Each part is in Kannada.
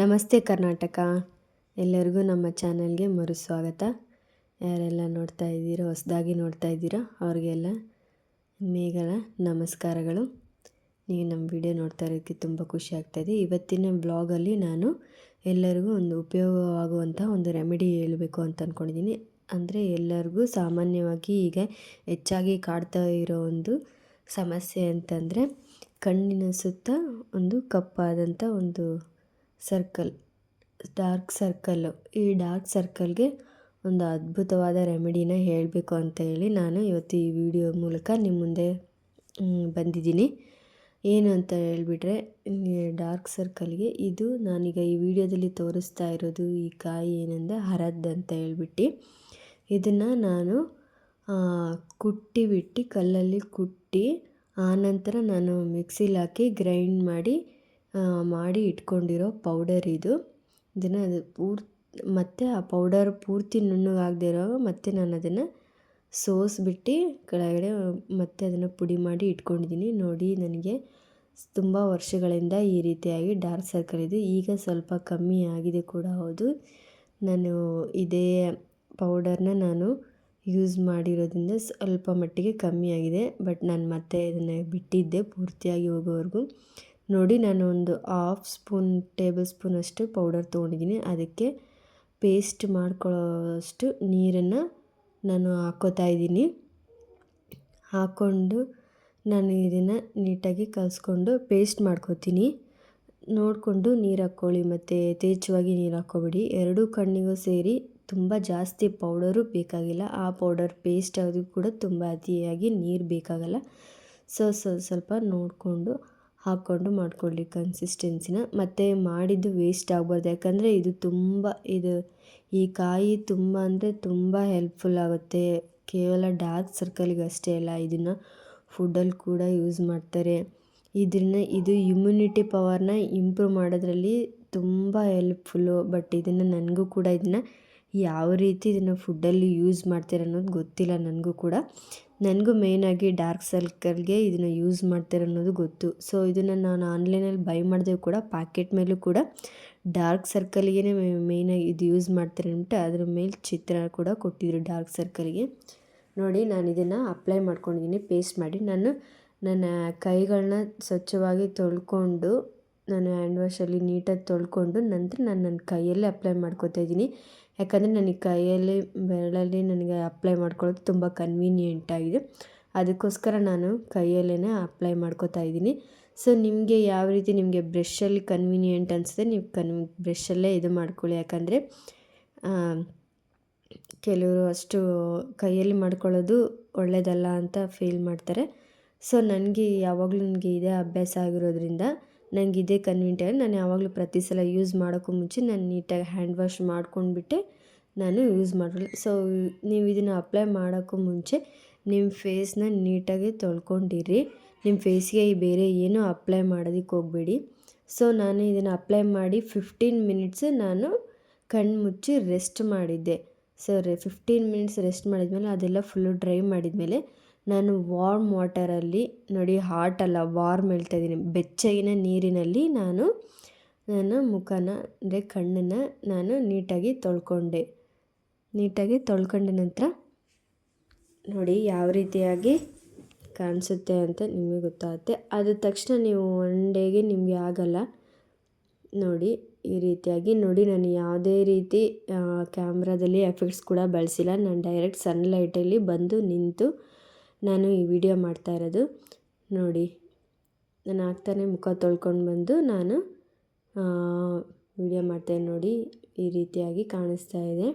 ನಮಸ್ತೆ ಕರ್ನಾಟಕ. ಎಲ್ಲರಿಗೂ ನಮ್ಮ ಚಾನಲ್ಗೆ ಮರು ಸ್ವಾಗತ ಯಾರೆಲ್ಲ ನೋಡ್ತಾ ಇದ್ದೀರೋ, ಹೊಸದಾಗಿ ನೋಡ್ತಾ ಇದ್ದೀರೋ, ಅವ್ರಿಗೆಲ್ಲ ಮೇಘಲ ನಮಸ್ಕಾರಗಳು. ನೀವು ನಮ್ಮ ವಿಡಿಯೋ ನೋಡ್ತಾ ಇರೋದಕ್ಕೆ ತುಂಬ ಖುಷಿ ಆಗ್ತಾಯಿದೆ ಇವತ್ತಿನ ಬ್ಲಾಗಲ್ಲಿ ನಾನು ಎಲ್ಲರಿಗೂ ಒಂದು ಉಪಯೋಗವಾಗುವಂಥ ಒಂದು ರೆಮಿಡಿ ಹೇಳಬೇಕು ಅಂತ ಅಂದ್ಕೊಂಡಿದ್ದೀನಿ ಅಂದರೆ ಎಲ್ಲರಿಗೂ ಸಾಮಾನ್ಯವಾಗಿ ಈಗ ಹೆಚ್ಚಾಗಿ ಕಾಡ್ತಾ ಇರೋ ಒಂದು ಸಮಸ್ಯೆ ಅಂತಂದರೆ ಕಣ್ಣಿನ ಸುತ್ತ ಒಂದು ಕಪ್ಪಾದಂಥ ಒಂದು ಸರ್ಕಲ್, ಡಾರ್ಕ್ ಸರ್ಕಲ್ಲು ಈ ಡಾರ್ಕ್ ಸರ್ಕಲ್ಗೆ ಒಂದು ಅದ್ಭುತವಾದ ರೆಮಿಡಿನ ಹೇಳಬೇಕು ಅಂತ ಹೇಳಿ ನಾನು ಇವತ್ತು ಈ ವಿಡಿಯೋ ಮೂಲಕ ನಿಮ್ಮ ಮುಂದೆ ಬಂದಿದ್ದೀನಿ. ಏನು ಅಂತ ಹೇಳಿಬಿಟ್ರೆ ಡಾರ್ಕ್ ಸರ್ಕಲ್ಗೆ ಇದು ನಾನೀಗ ಈ ವಿಡಿಯೋದಲ್ಲಿ ತೋರಿಸ್ತಾ ಇರೋದು ಈ ಕಾಯಿ ಏನಂದರೆ ಹರದ್ ಅಂತ ಹೇಳ್ಬಿಟ್ಟು. ಇದನ್ನು ನಾನು ಕುಟ್ಟಿ ಬಿಟ್ಟು ಕಲ್ಲಲ್ಲಿ ಕುಟ್ಟಿ, ಆನಂತರ ನಾನು ಮಿಕ್ಸಿಲಿ ಹಾಕಿ ಗ್ರೈಂಡ್ ಮಾಡಿ ಮಾಡಿ ಇಟ್ಕೊಂಡಿರೋ ಪೌಡರ್ ಇದು. ಇದನ್ನು ಅದು ಪೂರ್ತಿ ಮತ್ತು ಆ ಪೌಡರ್ ಪೂರ್ತಿ ನುಣ್ಣಗಾಗದೇ ಇರೋ ಮತ್ತೆ ನಾನು ಅದನ್ನು ಸೋಸಿಬಿಟ್ಟು ಕೆಳಗಡೆ, ಮತ್ತೆ ಅದನ್ನು ಪುಡಿ ಮಾಡಿ ಇಟ್ಕೊಂಡಿದ್ದೀನಿ. ನೋಡಿ ನನಗೆ ತುಂಬ ವರ್ಷಗಳಿಂದ ಈ ರೀತಿಯಾಗಿ ಡಾರ್ಕ್ ಸರ್ಕಲ್ ಇದೆ. ಈಗ ಸ್ವಲ್ಪ ಕಮ್ಮಿ ಆಗಿದೆ ಕೂಡ ಹೌದು. ನಾನು ಇದೇ ಪೌಡರ್ನ ನಾನು ಯೂಸ್ ಮಾಡಿರೋದ್ರಿಂದ ಸ್ವಲ್ಪ ಮಟ್ಟಿಗೆ ಕಮ್ಮಿ ಆಗಿದೆ. ಬಟ್ ನಾನು ಮತ್ತೆ ಇದನ್ನು ಬಿಟ್ಟಿದ್ದೆ ಪೂರ್ತಿಯಾಗಿ ಹೋಗೋವರೆಗೂ. ನೋಡಿ ನಾನು ಒಂದು ಹಾಫ್ ಸ್ಪೂನ್ ಟೇಬಲ್ ಸ್ಪೂನ್ ಅಷ್ಟು ಪೌಡರ್ ತೊಗೊಂಡಿದ್ದೀನಿ. ಅದಕ್ಕೆ ಪೇಸ್ಟ್ ಮಾಡ್ಕೊಳ್ಳೋಷ್ಟು ನೀರನ್ನು ನಾನು ಹಾಕೋತಾ ಇದ್ದೀನಿ. ಹಾಕ್ಕೊಂಡು ನಾನು ಇದನ್ನು ನೀಟಾಗಿ ಕಲಿಸ್ಕೊಂಡು ಪೇಸ್ಟ್ ಮಾಡ್ಕೋತೀನಿ. ನೋಡಿಕೊಂಡು ನೀರು ಹಾಕ್ಕೊಳ್ಳಿ ಮತ್ತು ಯಥೇಚ್ಛವಾಗಿ ನೀರು ಹಾಕ್ಕೊಬೇಡಿ. ಎರಡೂ ಕಣ್ಣಿಗೂ ಸೇರಿ ತುಂಬ ಜಾಸ್ತಿ ಪೌಡರು ಬೇಕಾಗಿಲ್ಲ. ಆ ಪೌಡರ್ ಪೇಸ್ಟ್ ಆದರೂ ಕೂಡ ತುಂಬ ಅತಿಯಾಗಿ ನೀರು ಬೇಕಾಗಲ್ಲ. ಸೊ ಸ್ವಲ್ಪ ನೋಡಿಕೊಂಡು ಹಾಕ್ಕೊಂಡು ಮಾಡ್ಕೊಳ್ಳಿ ಕನ್ಸಿಸ್ಟೆನ್ಸಿನ ಮತ್ತು ಮಾಡಿದ್ದು ವೇಸ್ಟ್ ಆಗ್ಬಾರ್ದು. ಯಾಕಂದರೆ ಇದು ತುಂಬ, ಇದು ಈ ಕಾಯಿ ತುಂಬ ಅಂದರೆ ತುಂಬ ಹೆಲ್ಪ್ಫುಲ್ ಆಗುತ್ತೆ. ಕೇವಲ ಡಾರ್ಕ್ ಸರ್ಕಲ್ಗೆ ಅಷ್ಟೇ ಅಲ್ಲ, ಇದನ್ನು ಫುಡ್ಡಲ್ಲಿ ಕೂಡ ಯೂಸ್ ಮಾಡ್ತಾರೆ. ಇದನ್ನ ಇದು ಇಮ್ಯುನಿಟಿ ಪವರ್ನ ಇಂಪ್ರೂವ್ ಮಾಡೋದ್ರಲ್ಲಿ ತುಂಬ ಹೆಲ್ಪ್ಫುಲ್ಲು ಬಟ್ ಇದನ್ನು ನನಗೂ ಕೂಡ ಇದನ್ನು ಯಾವ ರೀತಿ ಇದನ್ನು ಫುಡ್ಡಲ್ಲಿ ಯೂಸ್ ಮಾಡ್ತೀರ ಅನ್ನೋದು ಗೊತ್ತಿಲ್ಲ ನನಗೂ ಕೂಡ. ನನಗೂ ಮೇಯ್ನಾಗಿ ಡಾರ್ಕ್ ಸರ್ಕಲ್ಗೆ ಇದನ್ನು ಯೂಸ್ ಮಾಡ್ತೀರ ಅನ್ನೋದು ಗೊತ್ತು. ಸೊ ಇದನ್ನು ನಾನು ಆನ್ಲೈನಲ್ಲಿ ಬೈ ಮಾಡಿದೆ ಕೂಡ ಪ್ಯಾಕೆಟ್ ಮೇಲೂ ಕೂಡ ಡಾರ್ಕ್ ಸರ್ಕಲ್ಗೆ ಮೇಯ್ನಾಗಿ ಇದು ಯೂಸ್ ಮಾಡ್ತಾರೆ ಅಂದ್ಬಿಟ್ಟು ಅದ್ರ ಮೇಲೆ ಚಿತ್ರ ಕೂಡ ಕೊಟ್ಟಿದ್ರು ಡಾರ್ಕ್ ಸರ್ಕಲ್ಗೆ ನೋಡಿ, ನಾನು ಇದನ್ನು ಅಪ್ಲೈ ಮಾಡ್ಕೊಂಡಿದ್ದೀನಿ ಪೇಸ್ಟ್ ಮಾಡಿ. ನಾನು, ನನ್ನ ಕೈಗಳನ್ನ ಸ್ವಚ್ಛವಾಗಿ ತೊಳ್ಕೊಂಡು ನಾನು ಹ್ಯಾಂಡ್ ವಾಶಲ್ಲಿ ನೀಟಾಗಿ ತೊಳ್ಕೊಂಡು ನಂತರ ನಾನು ನನ್ನ ಕೈಯಲ್ಲೇ ಅಪ್ಲೈ ಮಾಡ್ಕೋತಾ ಇದ್ದೀನಿ. ಯಾಕಂದರೆ ನನಗೆ ಕೈಯಲ್ಲಿ, ಬೆರಳಲ್ಲಿ ನನಗೆ ಅಪ್ಲೈ ಮಾಡ್ಕೊಳ್ಳೋದು ತುಂಬ ಕನ್ವೀನಿಯೆಂಟ್ ಆಗಿದೆ. ಅದಕ್ಕೋಸ್ಕರ ನಾನು ಕೈಯಲ್ಲೇ ಅಪ್ಲೈ ಮಾಡ್ಕೋತಾ ಇದ್ದೀನಿ. ಸೊ, ನಿಮಗೆ ಯಾವ ರೀತಿ ನಿಮಗೆ ಬ್ರಷಲ್ಲಿ ಕನ್ವೀನಿಯೆಂಟ್ ಅನಿಸುತ್ತೆ, ನೀವು ಕನ್, ಬ್ರಷಲ್ಲೇ ಇದು ಮಾಡ್ಕೊಳ್ಳಿ. ಯಾಕಂದರೆ ಕೆಲವರು ಅಷ್ಟು ಕೈಯಲ್ಲಿ ಮಾಡ್ಕೊಳ್ಳೋದು ಒಳ್ಳೆಯದಲ್ಲ ಅಂತ ಫೀಲ್ ಮಾಡ್ತಾರೆ. ಸೊ, ನನಗೆ ಯಾವಾಗಲೂ ನನಗೆ ಇದೇ ಅಭ್ಯಾಸ ಆಗಿರೋದ್ರಿಂದ ನನಗೆ ಇದೇ ಕನ್ವೀನಿಯಂಟ್ ನಾನು ಯಾವಾಗಲೂ ಪ್ರತಿ ಸಲ ಯೂಸ್ ಮಾಡೋಕ್ಕೂ ಮುಂಚೆ ನಾನು ನೀಟಾಗಿ ಹ್ಯಾಂಡ್ ವಾಶ್ ಮಾಡ್ಕೊಂಡ್ಬಿಟ್ಟೆ. ನಾನು ಯೂಸ್ ಮಾಡಲ್ಲ ಸೊ ನೀವು ಇದನ್ನು ಅಪ್ಲೈ ಮಾಡೋಕ್ಕೂ ಮುಂಚೆ ನಿಮ್ಮ ಫೇಸ್ನ ನೀಟಾಗಿ ತೊಳ್ಕೊಂಡಿರಿ. ನಿಮ್ಮ ಫೇಸ್ಗೆ ಬೇರೆ ಏನೂ ಅಪ್ಲೈ ಮಾಡೋದಕ್ಕೆ ಹೋಗಬೇಡಿ. ಸೊ ನಾನು ಇದನ್ನು ಅಪ್ಲೈ ಮಾಡಿ ಫಿಫ್ಟೀನ್ ಮಿನಿಟ್ಸ್ ನಾನು ಕಣ್ಣು ಮುಚ್ಚಿ ರೆಸ್ಟ್ ಮಾಡಿದ್ದೆ. ಸೊ ಫಿಫ್ಟೀನ್ ಮಿನಿಟ್ಸ್ ರೆಸ್ಟ್ ಮಾಡಿದ್ಮೇಲೆ ಅದೆಲ್ಲ ಫುಲ್ಲು ಡ್ರೈ ಮಾಡಿದ್ಮೇಲೆ ನಾನು ವಾರ್ಮ್ ವಾಟರಲ್ಲಿ ನೋಡಿ ಹಾಟ್ ಅಲ್ಲ ವಾರ್ಮ್ ಹೇಳ್ತಾ ಇದ್ದೀನಿ. ಬೆಚ್ಚಗಿನ ನೀರಿನಲ್ಲಿ ನಾನು, ನನ್ನ ಮುಖನ, ಅಂದರೆ ಕಣ್ಣನ್ನು ನಾನು ನೀಟಾಗಿ ತೊಳ್ಕೊಂಡೆ. ನೀಟಾಗಿ ತೊಳ್ಕೊಂಡ ನಂತರ ನೋಡಿ ಯಾವ ರೀತಿಯಾಗಿ ಕಾಣಿಸುತ್ತೆ ಅಂತ ನಿಮಗೆ ಗೊತ್ತಾಗುತ್ತೆ. ಅದ ತಕ್ಷಣ ನೀವು ಒನ್ ಡೇಗೆ ನಿಮಗೆ ಆಗಲ್ಲ. ನೋಡಿ, ಈ ರೀತಿಯಾಗಿ ನೋಡಿ, ನಾನು ಯಾವುದೇ ರೀತಿ ಕ್ಯಾಮ್ರಾದಲ್ಲಿ ಎಫೆಕ್ಟ್ಸ್ ಕೂಡ ಬಳಸಿಲ್ಲ. ನಾನು ಡೈರೆಕ್ಟ್ ಸನ್ಲೈಟಲ್ಲಿ ಬಂದು ನಿಂತು ನಾನು ಈ ವಿಡಿಯೋ ಮಾಡ್ತಾ ಇರೋದು. ನೋಡಿ ನಾನು ಆಗ್ತಾನೆ ಮುಖ ತೊಳ್ಕೊಂಡು ಬಂದು ನಾನು ವಿಡಿಯೋ ಮಾಡ್ತೇನೆ ನೋಡಿ, ಈ ರೀತಿಯಾಗಿ ಕಾಣಿಸ್ತಾ ಇದೆ.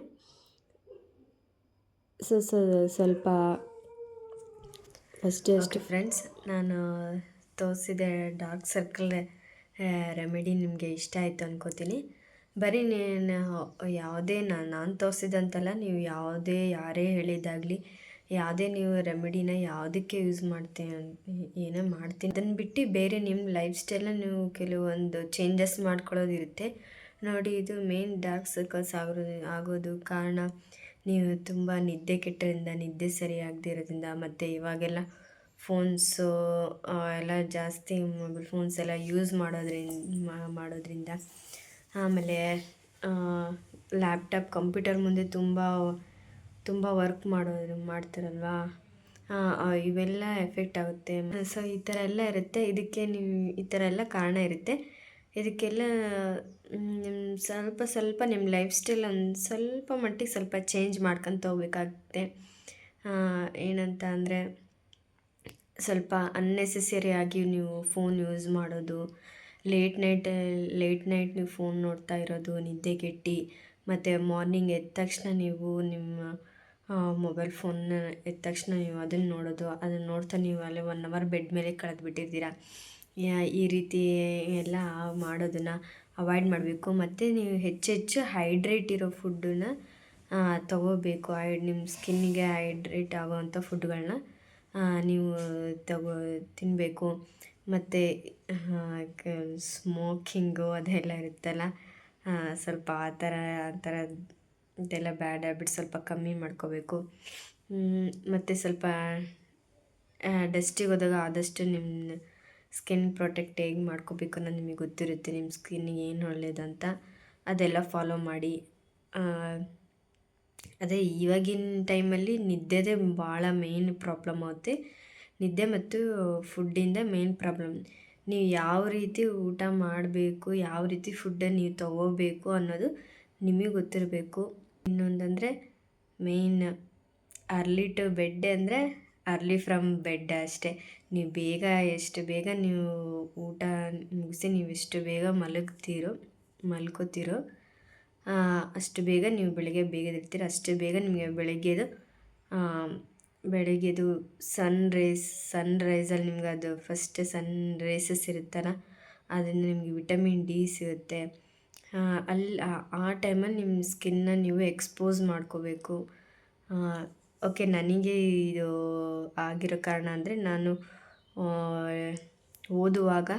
ಸೊ ಸ್ವಲ್ಪ ಫಸ್ಟ್ ಅಷ್ಟು. ಫ್ರೆಂಡ್ಸ್ ನಾನು ತೋರಿಸಿದೆ ಡಾರ್ಕ್ ಸರ್ಕಲ್ ರೆಮಿಡಿ ನಿಮಗೆ ಇಷ್ಟ ಆಯಿತು ಅನ್ಕೋತೀನಿ. ಬರೀ ನೀನು, ಯಾವುದೇ ನಾನು ನಾನು ತೋರಿಸಿದಂತಲ್ಲ, ನೀವು ಯಾವುದೇ, ಯಾರೇ ಹೇಳಿದ್ದಾಗಲಿ ಯಾವುದೇ ನೀವು ರೆಮಿಡಿನ ಯಾವುದಕ್ಕೆ ಯೂಸ್ ಮಾಡ್ತೀನಿ ಏನೇ ಮಾಡ್ತೀನಿ. ಅದನ್ನು ಬಿಟ್ಟು ಬೇರೆ ನಿಮ್ಮ ಲೈಫ್ ಸ್ಟೈಲನ್ನು ನೀವು ಕೆಲವೊಂದು ಚೇಂಜಸ್ ಮಾಡ್ಕೊಳ್ಳೋದಿರುತ್ತೆ ನೋಡಿ, ಇದು ಮೇನ್ ಡಾರ್ಕ್ ಸರ್ಕಲ್ಸ್ ಆಗೋದು ಆಗೋದು ಕಾರಣ ನೀವು ತುಂಬ ನಿದ್ದೆ ಕೆಟ್ಟರಿಂದ ನಿದ್ದೆ ಸರಿಯಾಗದೇ ಇರೋದ್ರಿಂದ ಮತ್ತು ಇವಾಗೆಲ್ಲ ಫೋನ್ಸು ಎಲ್ಲ ಜಾಸ್ತಿ ಮೊಬೈಲ್ ಫೋನ್ಸ್ ಎಲ್ಲ ಯೂಸ್ ಮಾಡೋದ್ರಿಂದ ಮಾಡೋದ್ರಿಂದ ಆಮೇಲೆ ಲ್ಯಾಪ್ಟಾಪ್ ಕಂಪ್ಯೂಟರ್ ಮುಂದೆ ತುಂಬ ತುಂಬ ವರ್ಕ್ ಮಾಡೋದು ಮಾಡ್ತಾರಲ್ವಾ? ಇವೆಲ್ಲ ಎಫೆಕ್ಟ್ ಆಗುತ್ತೆ. ಸೊ ಈ ಥರ ಎಲ್ಲ ಇರುತ್ತೆ. ಇದಕ್ಕೆ ನೀವು ಈ ಥರ ಎಲ್ಲ ಕಾರಣ ಇರುತ್ತೆ. ಇದಕ್ಕೆಲ್ಲ ನಿಮ್ಮ ಸ್ವಲ್ಪ ಸ್ವಲ್ಪ ನಿಮ್ಮ ಲೈಫ್ ಸ್ಟೈಲ್ ಒಂದು ಸ್ವಲ್ಪ ಮಟ್ಟಿಗೆ ಸ್ವಲ್ಪ ಚೇಂಜ್ ಮಾಡ್ಕೊತ ಹೋಗ್ಬೇಕಾಗುತ್ತೆ. ಏನಂತ ಅಂದರೆ, ಸ್ವಲ್ಪ ಅನ್ನೆಸೆಸರಿಯಾಗಿ ನೀವು ಫೋನ್ ಯೂಸ್ ಮಾಡೋದು ಲೇಟ್ ನೈಟ್ ಲೇಟ್ ನೈಟ್ ನೀವು ಫೋನ್ ನೋಡ್ತಾ ಇರೋದು ನಿದ್ದೆಗೆಟ್ಟಿ ಮತ್ತು ಮಾರ್ನಿಂಗ್ ಎದ್ದ ತಕ್ಷಣ ನೀವು ನಿಮ್ಮ ಮೊಬೈಲ್ ಫೋನ್ನ ಎದ್ದ ತಕ್ಷಣ ನೀವು ಅದನ್ನು ನೋಡೋದು, ಅದನ್ನು ನೋಡ್ತಾ ನೀವು ಅಲ್ಲೇ ಒನ್ ಅವರ್ ಬೆಡ್ ಮೇಲೆ ಕಳೆದ್ಬಿಟ್ಟಿರ್ತೀರ ಈ ರೀತಿ ಎಲ್ಲ ಮಾಡೋದನ್ನು ಅವಾಯ್ಡ್ ಮಾಡಬೇಕು. ಮತ್ತು ನೀವು ಹೆಚ್ಚೆಚ್ಚು ಹೈಡ್ರೇಟ್ ಇರೋ ಫುಡ್ಡನ್ನ ತಗೋಬೇಕು. ಹೈ ನಿಮ್ಮ ಸ್ಕಿನ್ನಿಗೆ ಹೈಡ್ರೇಟ್ ಆಗೋವಂಥ ಫುಡ್ಗಳನ್ನ ನೀವು ತಗೋ ತಿನ್ನಬೇಕು ಮತ್ತು ಸ್ಮೋಕಿಂಗು ಅದೆಲ್ಲ ಇರುತ್ತಲ್ಲ ಸ್ವಲ್ಪ ಆ ಥರ ಆ ಥರ ಇದೆಲ್ಲ ಬ್ಯಾಡ್ ಹ್ಯಾಬಿಟ್ ಸ್ವಲ್ಪ ಕಮ್ಮಿ ಮಾಡ್ಕೋಬೇಕು. ಮತ್ತು ಸ್ವಲ್ಪ ಡಸ್ಟಿಗೆ ಹೋದಾಗ ಆದಷ್ಟು ನಿಮ್ಮ ಸ್ಕಿನ್ ಪ್ರೊಟೆಕ್ಟ್ ಹೇಗೆ ಮಾಡ್ಕೋಬೇಕು ಅನ್ನೋದು ನಿಮಗೆ ಗೊತ್ತಿರುತ್ತೆ. ನಿಮ್ಮ ಸ್ಕಿನ್ನಿಗೆ ಏನು ಒಳ್ಳೆಯದಂತ ಅದೆಲ್ಲ ಫಾಲೋ ಮಾಡಿ. ಅದೇ ಇವಾಗಿನ ಟೈಮಲ್ಲಿ ನಿದ್ದೆದೇ ಭಾಳ ಮೇನ್ ಪ್ರಾಬ್ಲಮ್ ಆಗುತ್ತೆ. ನಿದ್ದೆ ಮತ್ತು ಫುಡ್ಡಿಂದ ಮೇನ್ ಪ್ರಾಬ್ಲಮ್ ನೀವು ಯಾವ ರೀತಿ ಊಟ ಮಾಡಬೇಕು, ಯಾವ ರೀತಿ ಫುಡ್ಡನ್ನು ನೀವು ತಗೋಬೇಕು ಅನ್ನೋದು ನಿಮಗೆ ಗೊತ್ತಿರಬೇಕು. ಇನ್ನೊಂದಂದರೆ ಮೇಯ್ನ್ ಅರ್ಲಿ ಟು ಬೆಡ್ ಅಂದರೆ ಅರ್ಲಿ ಫ್ರಮ್ ಬೆಡ್ ಅಷ್ಟೇ. ನೀವು ಬೇಗ ಎಷ್ಟು ಬೇಗ ನೀವು ಊಟ ಮುಗಿಸಿ ನೀವು ಎಷ್ಟು ಬೇಗ ಮಲಗ್ತೀರೋ, ಮಲ್ಕೋತೀರೋ ಅಷ್ಟು ಬೇಗ ನೀವು ಬೆಳಗ್ಗೆ ಬೇಗ ಎದ್ದೇಳ್ತೀರ ಅಷ್ಟು ಬೇಗ ನಿಮಗೆ ಬೆಳಗ್ಗೆದು ಬೆಳಗ್ಗೆದು ಸನ್ ರೈಸ್ ಸನ್ ರೈಸಲ್ಲಿ ನಿಮ್ಗೆ ಅದು ಫಸ್ಟ್ ಸನ್ ರೇಸಸ್ ಇರುತ್ತಲ್ಲ, ಅದರಿಂದ ನಿಮಗೆ ವಿಟಮಿನ್ ಡಿ ಸಿಗುತ್ತೆ. ಅಲ್ಲಿ, ಆ ಟೈಮಲ್ಲಿ ನಿಮ್ಮ ಸ್ಕಿನ್ನ ನೀವು ಎಕ್ಸ್ಪೋಸ್ ಮಾಡ್ಕೋಬೇಕು. ಓಕೆ ನನಗೆ ಇದು ಆಗಿರೋ ಕಾರಣ ಅಂದರೆ ನಾನು ಓದುವಾಗ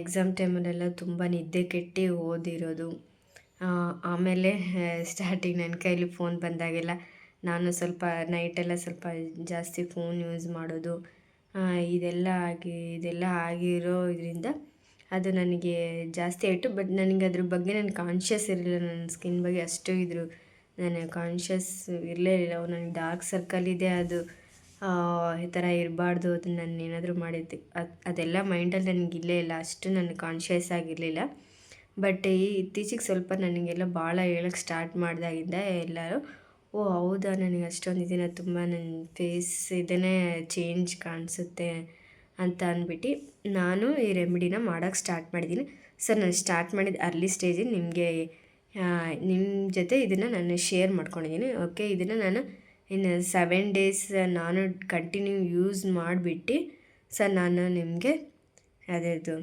ಎಕ್ಸಾಮ್ ಟೈಮಲ್ಲೆಲ್ಲ ತುಂಬ ನಿದ್ದೆ ಕೆಟ್ಟು ಓದಿರೋದು. ಆಮೇಲೆ ಸ್ಟಾರ್ಟಿಂಗ್ ನನ್ನ ಕೈಲಿ ಫೋನ್ ಬಂದಾಗೆಲ್ಲ ನಾನು ಸ್ವಲ್ಪ ನೈಟೆಲ್ಲ ಸ್ವಲ್ಪ ಜಾಸ್ತಿ ಫೋನ್ ಯೂಸ್ ಮಾಡೋದು. ಇದೆಲ್ಲ ಆಗಿ, ಇದೆಲ್ಲ ಆಗಿರೋ ಇದರಿಂದ ಅದು ನನಗೆ ಜಾಸ್ತಿ ಆಯಿತು. ಬಟ್ ನನಗೆ ಅದ್ರ ಬಗ್ಗೆ ನಾನು ಕಾನ್ಷಿಯಸ್ ಇರಲಿಲ್ಲ. ನನ್ನ ಸ್ಕಿನ್ ಬಗ್ಗೆ ಅಷ್ಟು ಇದ್ರು. ನಾನು ಕಾನ್ಷಿಯಸ್ ಇರಲೇ ಇಲ್ಲ ನನಗೆ ಡಾರ್ಕ್ ಸರ್ಕಲ್ ಇದೆ. ಅದು ಈ ಥರ ಇರಬಾರ್ದು. ಅದು ನಾನು ಏನಾದರೂ ಮಾಡಿದ್ದೆ, ಅದು, ಅದೆಲ್ಲ ಮೈಂಡಲ್ಲಿ ನನಗೆ ಇಲ್ಲೇ ಇಲ್ಲ. ಅಷ್ಟು ನಾನು ಕಾನ್ಷಿಯಸ್ ಆಗಿರಲಿಲ್ಲ. ಬಟ್ ಈ ಇತ್ತೀಚೆಗೆ ಸ್ವಲ್ಪ ನನಗೆಲ್ಲ ಭಾಳ ಹೇಳಕ್ಕೆ ಸ್ಟಾರ್ಟ್ ಮಾಡಿದಾಗಿಂದ ಎಲ್ಲರೂ, ಓ, ಹೌದಾ? ನನಗೆ ಅಷ್ಟೊಂದು ದಿನ ತುಂಬ ನನ್ನ ಫೇಸ್ ಇದನ್ನೇ ಚೇಂಜ್ ಕಾಣಿಸುತ್ತೆ. ಅಂತ ಅಂದ್ಬಿಟ್ಟು ನಾನು ಈ ರೆಮಿಡಿನ ಮಾಡೋಕ್ಕೆ ಸ್ಟಾರ್ಟ್ ಮಾಡಿದ್ದೀನಿ. ಸರ್ ನಾನು ಸ್ಟಾರ್ಟ್ ಮಾಡಿದ ಅರ್ಲಿ ಸ್ಟೇಜಿಗೆ ನಿಮಗೆ ನಿಮ್ಮ ಜೊತೆ ಇದನ್ನು ನಾನು ಶೇರ್ ಮಾಡ್ಕೊಂಡಿದ್ದೀನಿ. ಓಕೆ ಇದನ್ನು ನಾನು ಇನ್ನು ಸೆವೆನ್ ಡೇಸ್ ನಾನು ಕಂಟಿನ್ಯೂ ಯೂಸ್ ಮಾಡಿಬಿಟ್ಟು ಸರ್ ನಾನು ನಿಮಗೆ ಅದೇದು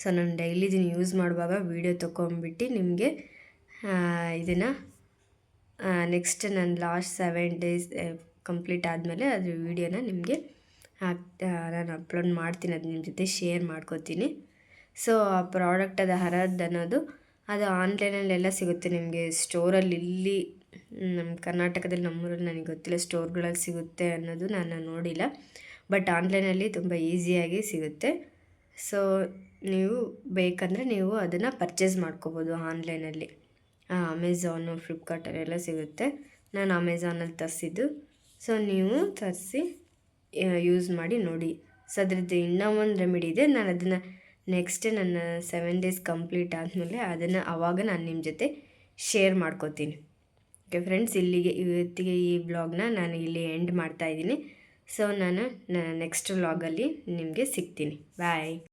ಸೊ ನಾನು ಡೈಲಿ ಇದನ್ನು ಯೂಸ್ ಮಾಡುವಾಗ ವೀಡಿಯೋ ತೊಗೊಂಬಿಟ್ಟು ನಿಮಗೆ ಇದನ್ನು ನೆಕ್ಸ್ಟ್ ನಾನು ಲಾಸ್ಟ್ ಸೆವೆನ್ ಡೇಸ್ ಕಂಪ್ಲೀಟ್ ಆದಮೇಲೆ ಅದ್ರ ವೀಡಿಯೋನ ನಿಮಗೆ ನಾನು ಅಪ್ಲೋಡ್ ಮಾಡ್ತೀನಿ, ಅದು ನಿಮ್ಮ ಜೊತೆ ಶೇರ್ ಮಾಡ್ಕೋತೀನಿ. ಸೊ ಆ ಪ್ರಾಡಕ್ಟ್ ಅದು ಹರದ್ ಅನ್ನೋದು, ಅದು ಆನ್ಲೈನಲ್ಲೆಲ್ಲ ಸಿಗುತ್ತೆ ನಿಮಗೆ. ಸ್ಟೋರಲ್ಲಿ ಇಲ್ಲಿ ನಮ್ಮ ಕರ್ನಾಟಕದಲ್ಲಿ ನಮ್ಮೂರಲ್ಲಿ ನನಗೆ ಗೊತ್ತಿಲ್ಲ ಸ್ಟೋರ್ಗಳಲ್ಲಿ ಸಿಗುತ್ತೆ ಅನ್ನೋದು ನಾನು ನೋಡಿಲ್ಲ. ಬಟ್ ಆನ್ಲೈನಲ್ಲಿ ತುಂಬ ಈಸಿಯಾಗಿ ಸಿಗುತ್ತೆ. ಸೊ ನೀವು ಬೇಕಂದರೆ ನೀವು ಅದನ್ನು ಪರ್ಚೇಸ್ ಮಾಡ್ಕೋಬೋದು ಆನ್ಲೈನಲ್ಲಿ ಅಮೆಝಾನು ಫ್ಲಿಪ್ಕಾರ್ಟಲ್ಲೆಲ್ಲ ಸಿಗುತ್ತೆ. ನಾನು ಅಮೆಝಾನಲ್ಲಿ ತರಿಸಿದ್ದು. ಸೊ ನೀವು ತರಿಸಿ ಯೂಸ್ ಮಾಡಿ ನೋಡಿ. ಸೊ ಅದ್ರದ್ದು ಇನ್ನೂ ಒಂದು ರೆಮಿಡಿ ಇದೆ. ನಾನು ಅದನ್ನು ನೆಕ್ಸ್ಟ್ ನನ್ನ ಸೆವೆನ್ ಡೇಸ್ ಕಂಪ್ಲೀಟ್ ಆದಮೇಲೆ ಅದನ್ನು ಆವಾಗ ನಾನು ನಿಮ್ಮ ಜೊತೆ ಶೇರ್ ಮಾಡ್ಕೋತೀನಿ. ಓಕೆ ಫ್ರೆಂಡ್ಸ್ ಇಲ್ಲಿಗೆ ಇವತ್ತಿಗೆ ಈ ಬ್ಲಾಗ್ನ ನಾನು ಇಲ್ಲಿ ಎಂಡ್ ಮಾಡ್ತಾ ಇದ್ದೀನಿ. ಸೊ ನಾನು ನೆಕ್ಸ್ಟ್ ವ್ಲಾಗಲ್ಲಿ ನಿಮಗೆ ಸಿಗ್ತೀನಿ. ಬಾಯ್